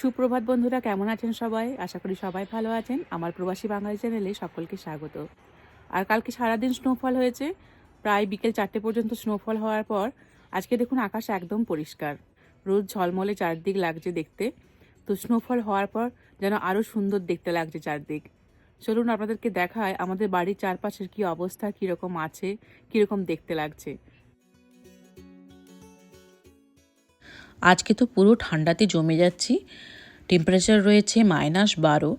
সুপ্রভাত বন্ধুরা, কেমন আছেন সবাই? আশা করি সবাই ভালো আছেন। আমার প্রবাসী বাঙালি চ্যানেলে সকলকে স্বাগত। আর কালকে সারাদিন স্নোফল হয়েছে। প্রায় বিকেল চারটে পর্যন্ত স্নোফল হওয়ার পর, আজকে দেখুন আকাশ একদম পরিষ্কার। রোদ ঝলমলে চারদিক লাগছে দেখতে। তো স্নোফল হওয়ার পর যেন আরও সুন্দর দেখতে লাগছে চারদিক। চলুন আপনাদেরকে দেখায় আমাদের বাড়ির চারপাশের কি অবস্থা, কীরকম আছে, কীরকম দেখতে লাগছে। আজকে তো পুরো ঠান্ডাতে জমে যাচ্ছি। টেম্পারেচার রয়েছে মাইনাস বারো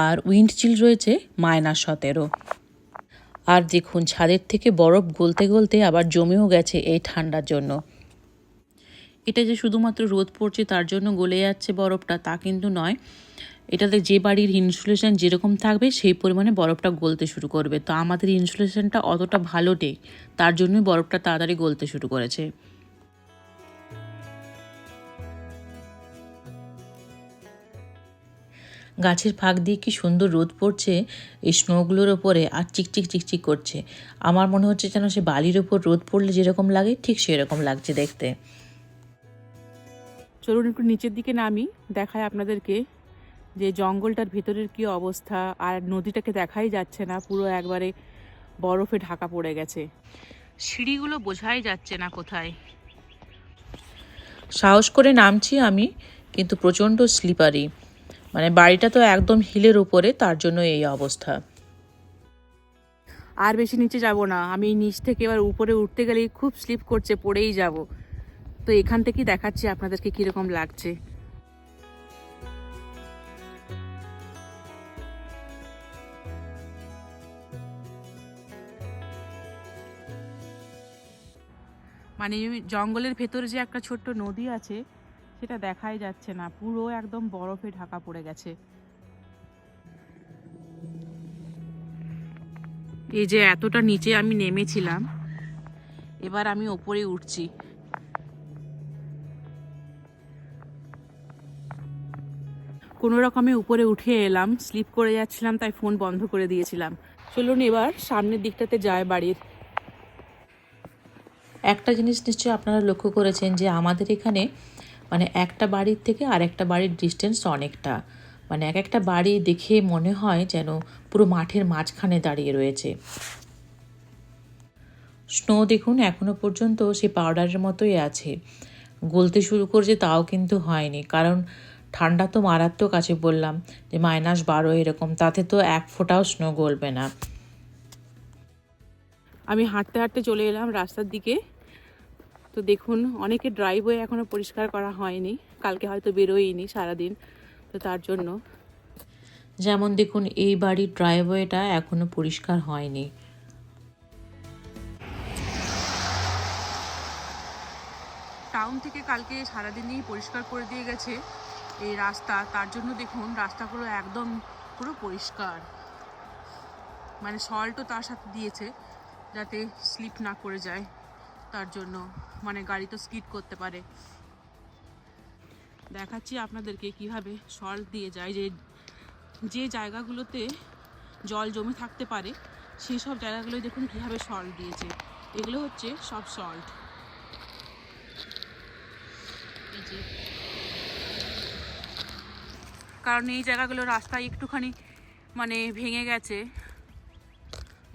আর উইন্ড চিল রয়েছে মাইনাস সতেরো। আর দেখুন, ছাদের থেকে বরফ গলতে গলতে আবার জমেও গেছে এই ঠান্ডার জন্য। এটা যে শুধুমাত্র রোদ পড়ছে তার জন্য গলে যাচ্ছে বরফটা, তা কিন্তু নয়। এটাতে যে বাড়ির ইনসুলেশন যেরকম থাকবে, সেই পরিমাণে বরফটা গলতে শুরু করবে। তো আমাদের ইনসুলেশনটা অতটা ভালো নেই, তার জন্যই বরফটা তাড়াতাড়ি গলতে শুরু করেছে। গাছের ফাঁক দিয়ে কি সুন্দর রোদ পড়ছে? এই স্নোগুলোর ওপরে আর চিকচিক চিকচিক করছে। আমার মনে হচ্ছে যেন সে বালির ওপর রোদ পড়লে যেরকম লাগে ঠিক সেরকম লাগছে দেখতে। চলুন একটু নিচের দিকে নামি দেখায় আপনাদেরকে যে জঙ্গলটার ভিতরের কি অবস্থা আর নদীটাকে দেখাই যাচ্ছে না পুরো একবারে বরফে ঢাকা পড়ে গেছে। সিঁড়িগুলো বোঝাই যাচ্ছে না কোথায়। সাহস করে নামছি আমি কিন্তু প্রচণ্ড স্লিপারি মানে বাড়িটা তো একদম হিলের উপরে, তার জন্য এই অবস্থা। আর বেশি নিচে যাব না। আমি নিচ থেকে এবার উপরে উঠতে গেলেই খুব স্লিপ করছে, পড়েই যাব। তো এখান থেকেই দেখাচ্ছি আপনাদেরকে কীরকম লাগছে। মানে জঙ্গলের ভেতরে যে একটা ছোট্ট নদী আছে সেটা দেখাই যাচ্ছে না। পুরো একদম বরফে ঢাকা পড়ে গেছে। এই যে এতটা নিচে আমি নেমেছিলাম, এবার আমি ওপরে উঠছি। কোনো রকমে উপরে উঠে এলাম, স্লিপ করে যাচ্ছিলাম, তাই ফোন বন্ধ করে দিয়েছিলাম। চলুন এবার সামনের দিকটাতে যায় বাড়ির। একটা জিনিস নিশ্চয়ই আপনারা লক্ষ্য করেছেন যে আমাদের এখানে মানে একটা বাড়ির থেকে আর একটা বাড়ির ডিস্টেন্স অনেকটা। মানে এক একটা বাড়ি দেখে মনে হয় যেন পুরো মাঠের মাঝখানে দাঁড়িয়ে রয়েছে। স্নো দেখুন, এখনও পর্যন্ত সে পাউডারের মতোই আছে। গলতে শুরু করছে, তাও কিন্তু হয়নি। কারণ ঠান্ডা তো মারাত্মক আছে বললাম, যে মাইনাস বারো এরকম, তাতে তো এক ফোঁটাও স্নো গলবে না। আমি হাঁটতে হাঁটতে চলে এলাম রাস্তার দিকে। তো দেখুন অনেকে ড্রাইভওয়ে এখনও পরিষ্কার করা হয়নি। কালকে হয়তো বেরোয়নি সারাদিন তো তার জন্য। যেমন দেখুন এই বাড়ির ড্রাইভওয়েটা এখনও পরিষ্কার হয়নি। টাউন থেকে কালকে সারাদিনই পরিষ্কার করে দিয়ে গেছে এই রাস্তা। তার জন্য দেখুন রাস্তাগুলো একদম পুরো পরিষ্কার। মানে সল্টও তার সাথে দিয়েছে যাতে স্লিপ না করে যায়। তার জন্য মানে গাড়ি তো স্কিড করতে পারে। দেখাচ্ছি আপনাদেরকে কীভাবে সল্ট দিয়ে যায়, যে যে জায়গাগুলোতে জল জমে থাকতে পারে, সেই সব জায়গাগুলোই দেখুন কীভাবে সল্ট দিয়েছে। এগুলো হচ্ছে সব সল্ট কারণ এই জায়গাগুলো রাস্তায় একটুখানি মানে ভেঙে গেছে,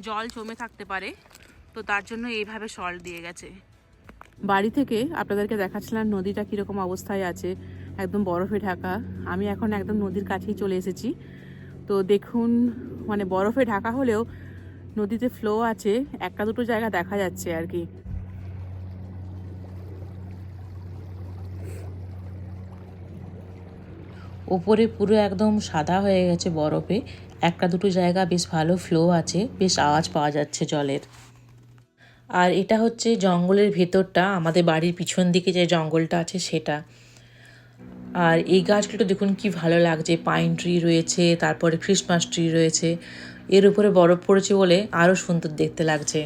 জল জমে থাকতে পারে। তো তার জন্য এইভাবে সল্ট দিয়ে গেছে। বাড়ি থেকে আপনাদেরকে দেখাচ্ছিলাম নদীটা কীরকম অবস্থায় আছে একদম বরফে ঢাকা। আমি এখন একদম নদীর কাছেই চলে এসেছি। তো দেখুন মানে বরফে ঢাকা হলেও নদীতে ফ্লো আছে একটা দুটো জায়গা দেখা যাচ্ছে আর কি। ওপরে পুরো একদম সাদা হয়ে গেছে বরফে। একটা দুটো জায়গা বেশ ভালো ফ্লো আছে বেশ আওয়াজ পাওয়া যাচ্ছে জলের। আর এটা হচ্ছে জঙ্গলের ভেতরটা, আমাদের বাড়ির পিছন দিকে যে জঙ্গলটা আছে সেটা। আর এই গাছগুলো দেখুন কি ভালো লাগছে পাইন ট্রি রয়েছে, তারপরে ক্রিসমাস ট্রি রয়েছে, এর উপরে বরফ পড়েছে বলে আরও সুন্দর দেখতে লাগছে।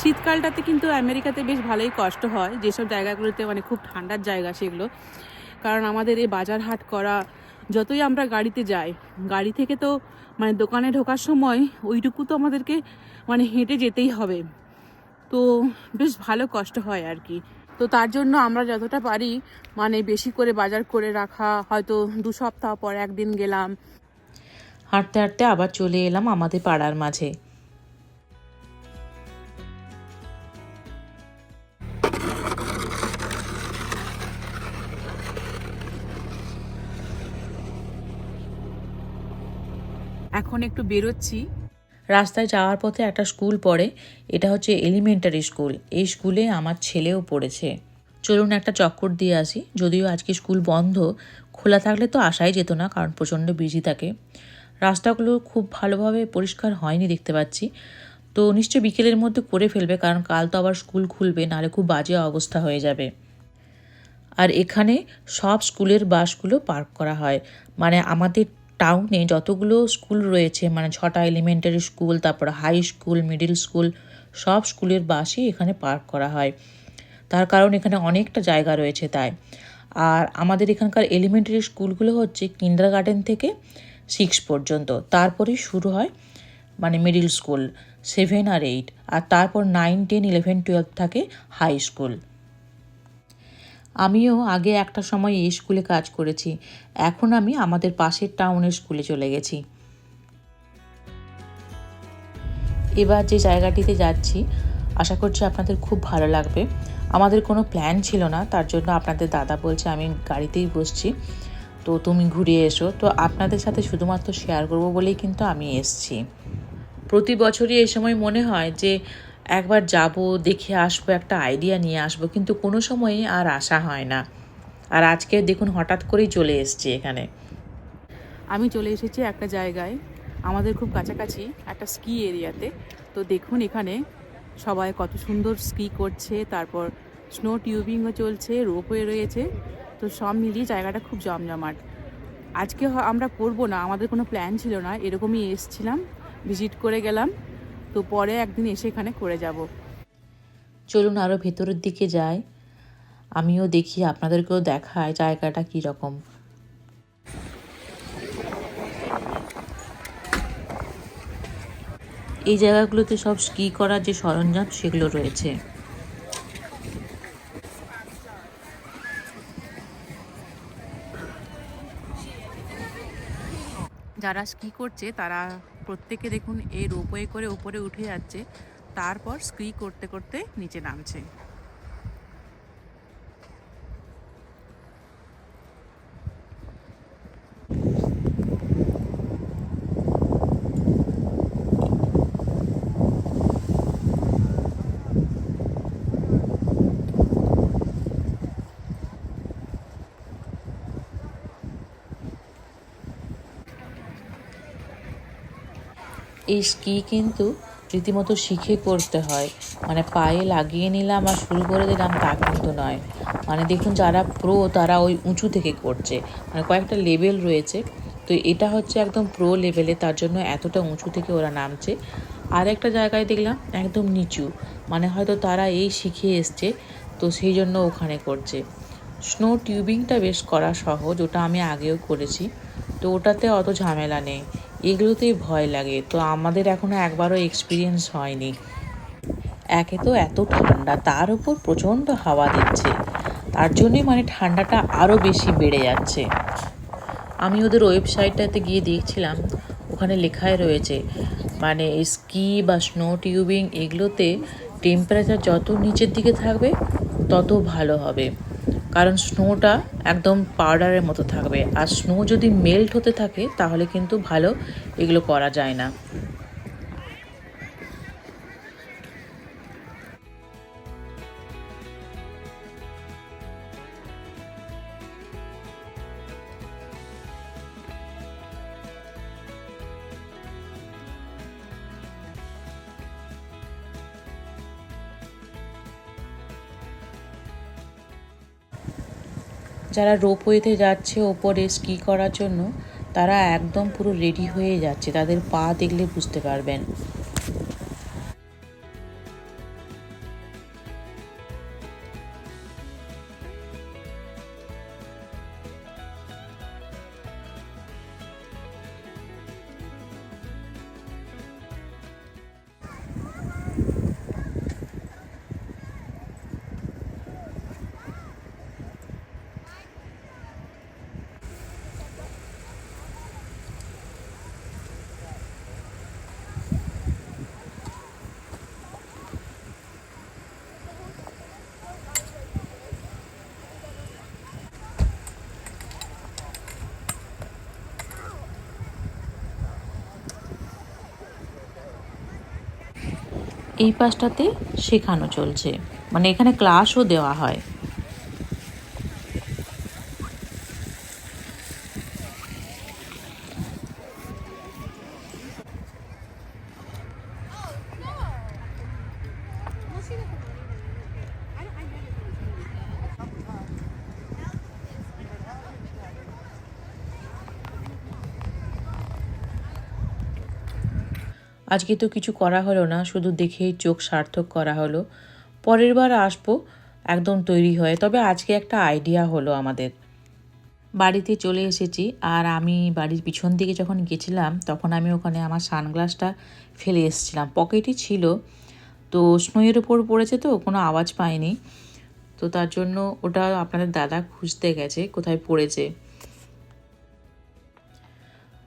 শীতকালটাতে কিন্তু আমেরিকাতে বেশ ভালোই কষ্ট হয়, যেসব জায়গাগুলোতে মানে খুব ঠান্ডার জায়গা সেগুলো। কারণ আমাদের এই বাজার হাট করা যতই আমরা গাড়িতে যাই, গাড়ি থেকে তো মানে দোকানে ঢোকার সময় ওইটুকু তো আমাদেরকে মানে হেঁটে যেতেই হবে। তো বেশ ভালো কষ্ট হয় আর কি। তো তার জন্য আমরা যতটা পারি মানে বেশি করে বাজার করে রাখা, হয়তো দু সপ্তাহ পর একদিন গেলাম। হাঁটতে হাঁটতে আবার চলে এলাম আমাদের পাড়ার মাঝে। এখন একটু বেরোচ্ছি। রাস্তায় যাওয়ার পথে একটা স্কুল পড়ে। এটা হচ্ছে এলিমেন্টারি স্কুল। এই স্কুলে আমার ছেলেও পড়েছে। চলুন একটা চক্কর দিয়ে আসি। যদিও আজকে স্কুল বন্ধ, খোলা থাকলে তো আসাই যেত না, কারণ প্রচণ্ড বিজি থাকে। রাস্তাগুলো খুব ভালোভাবে পরিষ্কার হয়নি দেখতে পাচ্ছি। তো নিশ্চয়ই বিকেলের মধ্যে করে ফেলবে, কারণ কাল তো আবার স্কুল খুলবে, নাহলে খুব বাজে অবস্থা হয়ে যাবে। আর এখানে সব স্কুলের বাসগুলো পার্ক করা হয়। মানে আমাদের টাউনে যতগুলো স্কুল রয়েছে মানে ছটা এলিমেন্টারি স্কুল তারপর হাই স্কুল মিডিল স্কুল সব স্কুলের বাসই এখানে পার্ক করা হয়। তার কারণ এখানে অনেকটা জায়গা রয়েছে তাই। আর আমাদের এখানকার এলিমেন্টারি স্কুলগুলো হচ্ছে কিন্ডার গার্ডেন থেকে সিক্স পর্যন্ত। তারপরে শুরু হয় মানে মিডিল স্কুল সেভেন আর এইট আর তারপর নাইন টেন ইলেভেন টুয়েলভ থাকে হাই স্কুল আমিও আগে একটা সময় এই স্কুলে কাজ করেছি। এখন আমি আমাদের পাশের টাউনের স্কুলে চলে গেছি। এবার যে জায়গাটিতে যাচ্ছি, আশা করছি আপনাদের খুব ভালো লাগবে। আমাদের কোনো প্ল্যান ছিল না, তার জন্য আপনাদের দাদা বলছে আমি গাড়িতেই বসছি। তো তুমি ঘুরে এসো। তো আপনাদের সাথে শুধুমাত্র শেয়ার করব বলেই কিন্তু আমি এসছি। প্রতি বছরই এই সময় মনে হয় যে একবার যাব, দেখে আসব, একটা আইডিয়া নিয়ে আসব, কিন্তু কোনো সময়ই আর আসা হয় না। আর আজকে দেখুন, হঠাৎ করেই চলে এসছি এখানে। আমি চলে এসেছি একটা জায়গায়, আমাদের খুব কাছাকাছি, একটা স্কি এরিয়াতে তো। দেখুন এখানে সবাই কত সুন্দর স্কি করছে, তারপর স্নো টিউবিংও চলছে রোপওয়ে রয়েছে। তো সব মিলিয়ে জায়গাটা খুব জমজমাট। আজকে আমরা করব না, আমাদের কোনো প্ল্যান ছিল না, এরকমই এসছিলাম ভিজিট করে গেলাম। তো পরে একদিন এসে এখানে করে যাব। চলুন আরও ভেতরের দিকে যাই। আমিও দেখি আপনাদেরকেও দেখায় জায়গাটা কী রকম। এই জায়গাগুলোতে সব স্কি করার যে সরঞ্জাম সেগুলো রয়েছে। যারা স্কি করছে তারা প্রত্যেকে দেখুন এই রোপওয়ে করে উপরে উঠে যাচ্ছে তারপর স্কি করতে করতে নিচে নামছে। এই স্কি কিন্তু রীতিমতো শিখে করতে হয়। মানে পায়ে লাগিয়ে নিলাম আর শুরু করে দিলাম, তা কিন্তু নয়। মানে দেখুন যারা প্রো তারা ওই উঁচু থেকে করছে। মানে কয়েকটা লেভেল রয়েছে। তো এটা হচ্ছে একদম প্রো লেভেলে তার জন্য এতটা উঁচু থেকে ওরা নামছে। আর একটা জায়গায় দেখলাম একদম নিচু। মানে হয়তো তারা এই শিখে এসছে, তো সেই জন্য ওখানে করছে। স্নো টিউবিংটা বেশ করা সহজ, ওটা আমি আগেও করেছি। তো ওটাতে অত ঝামেলা নেই। এগুলোতেই ভয় লাগে। তো আমাদের এখনও একবারও এক্সপিরিয়েন্স হয়নি। একে তো এত ঠান্ডা, তার উপর প্রচণ্ড হাওয়া দিচ্ছে। তার জন্যই মানে ঠান্ডাটা আরও বেশি বেড়ে যাচ্ছে। আমি ওদের ওয়েবসাইটটাতে গিয়ে দেখছিলাম, ওখানে লেখাই রয়েছে মানে স্কি বা স্নো টিউবিং এগুলোতে টেম্পারেচার যত নিচের দিকে থাকবে, তত ভালো হবে। কারণ স্নোটা একদম পাউডারের মতো থাকবে। আর স্নো যদি মেল্ট হতে থাকে, তাহলে কিন্তু ভালো এগুলো করা যায় না। যারা রোপ রোপওয়েতে যাচ্ছে ওপরে স্কি করার জন্য, তারা একদম পুরো রেডি হয়ে যাচ্ছে। তাদের পা দেখলে বুঝতে পারবেন। এই পাশটাতে শেখানো চলছে। মানে এখানে ক্লাসও দেওয়া হয়। আজকে তো কিছু করা হলো না, শুধু দেখেই চোখ সার্থক করা হলো। পরের বার আসব, একদম তৈরি হয়ে। তবে আজকে একটা আইডিয়া হলো আমাদের। বাড়িতে চলে এসেছি, আর আমি বাড়ির পিছন দিকে যখন গেছিলাম, তখন আমি ওখানে আমার সানগ্লাসটা ফেলে এসেছিলাম। পকেটই ছিল, তো স্নোয়ের ওপর পড়েছে তো, কোনো আওয়াজ পাইনি। তো তার জন্য ওটা আপনাদের দাদা খুঁজতে গেছে, কোথায় পড়েছে।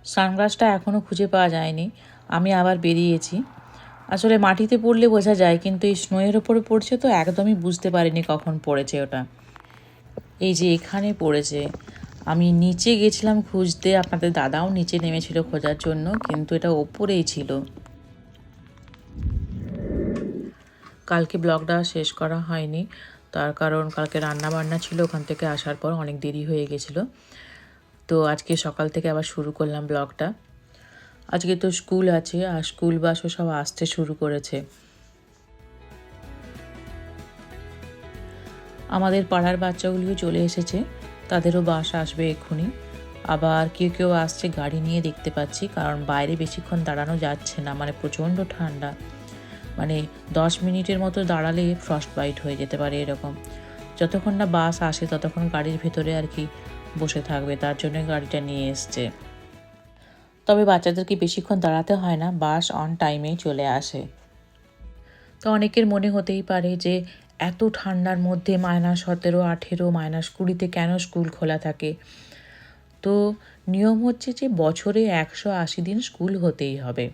সানগ্লাসটা এখনও খুঁজে পাওয়া যায়নি। আমি আবার বেরিয়েছি। আসলে মাটিতে পড়লে বোঝা যায়, কিন্তু এই স্নোয়ের ওপরে পড়ছে তো একদমই বুঝতে পারিনি কখন পড়েছে ওটা। এই যে এখানে পড়েছে। আমি নিচে গেছিলাম খুঁজতে, আপনাদের দাদাও নিচে নেমেছিল খোঁজার জন্য, কিন্তু এটা ওপরেই ছিল। কালকে ব্লগটা শেষ করা হয়নি। তার কারণ কালকে রান্না বান্না ছিল, ওখান থেকে আসার পর অনেক দেরি হয়ে গেছিল। তো আজকে সকাল থেকে আবার শুরু করলাম ব্লগটা। আজকে তো স্কুল আছে আর স্কুল বাসও সব আসতে শুরু করেছে। আমাদের পাড়ার বাচ্চাগুলিও চলে এসেছে, তাদেরও বাস আসবে এক্ষুনি। আবার কেউ কেউ আসছে গাড়ি নিয়ে দেখতে পাচ্ছি, কারণ বাইরে বেশিক্ষণ দাঁড়ানো যাচ্ছে না মানে প্রচণ্ড ঠান্ডা। মানে দশ মিনিটের মতো দাঁড়ালে ফ্রস্ট বাইট হয়ে যেতে পারে এরকম। যতক্ষণ না বাস আসে, ততক্ষণ গাড়ির ভেতরে আর কি বসে থাকবে, তার জন্য গাড়িটা নিয়ে এসছে। তবে বাচ্চাদেরকে বেশিক্ষণ দাঁড়াতে হয় না, বাস অন টাইমেই চলে আসে। তো অনেকের মনে হতেই পারে যে, এত ঠান্ডার মধ্যে মাইনাস সতেরো, আঠেরো, মাইনাস কুড়িতে কেন স্কুল খোলা থাকে? তো নিয়ম হচ্ছে যে, বছরে একশো আশি দিন স্কুল হতেই হবে।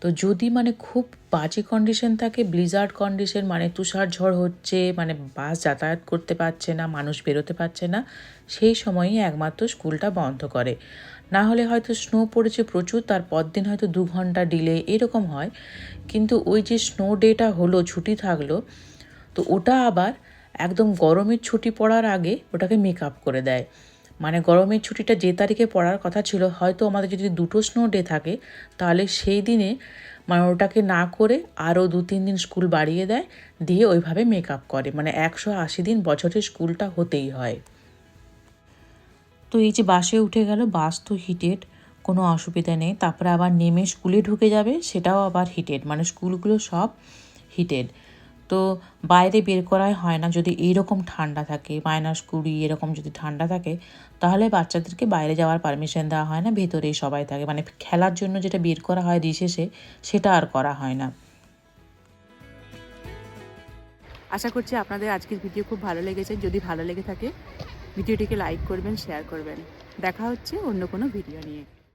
তো যদি মানে খুব বাজে কন্ডিশন থাকে ব্লিজার্ড কন্ডিশন মানে তুষার ঝড় হচ্ছে মানে বাস যাতায়াত করতে পারছে না, মানুষ বেরোতে পারছে না, সেই সময়ই একমাত্র স্কুলটা বন্ধ করে। না হলে হয়তো স্নো পড়েছে প্রচুর, তার পর দিন হয়তো দু ঘণ্টা ডিলে এরকম হয়। কিন্তু ওই যে স্নো ডেটা হলো, ছুটি থাকল, তো ওটা আবার একদম গরমের ছুটি পড়ার আগে ওটাকে মেক আপ করে দেয়। মানে গরমের ছুটিটা যে তারিখে পড়ার কথা ছিল, হয়তো আমাদের যদি দুটো স্নো ডে থাকে, তাহলে সেই দিনে মানে ওটাকে না করে আরও দু তিন দিন স্কুল বাড়িয়ে দেয়, দিয়ে ওইভাবে মেক আপ করে। মানে একশো আশি দিন বছরের স্কুলটা হতেই হয়। তো এই যে বাসে উঠে গেল, বাস তো হিটেড কোনো অসুবিধা নেই। তারপরে আবার নেমে স্কুলে ঢুকে যাবে, সেটাও আবার হিটেড মানে স্কুলগুলো সব হিটেড তো বাইরে বের করাই হয় না, যদি এইরকম ঠান্ডা থাকে মাইনাস কুড়ি, এরকম যদি ঠান্ডা থাকে, তাহলে বাচ্চাদেরকে বাইরে যাওয়ার পারমিশন দেওয়া হয় না, ভেতরেই সবাই থাকে। মানে খেলার জন্য যেটা বের করা হয় রিসেসে সেটা আর করা হয় না। আশা করছি আপনাদের আজকের ভিডিও খুব ভালো লেগেছে। যদি ভালো লেগে থাকে ভিডিওটিকে লাইক করবেন শেয়ার করবেন। দেখা হচ্ছে অন্য কোনো ভিডিও নিয়ে।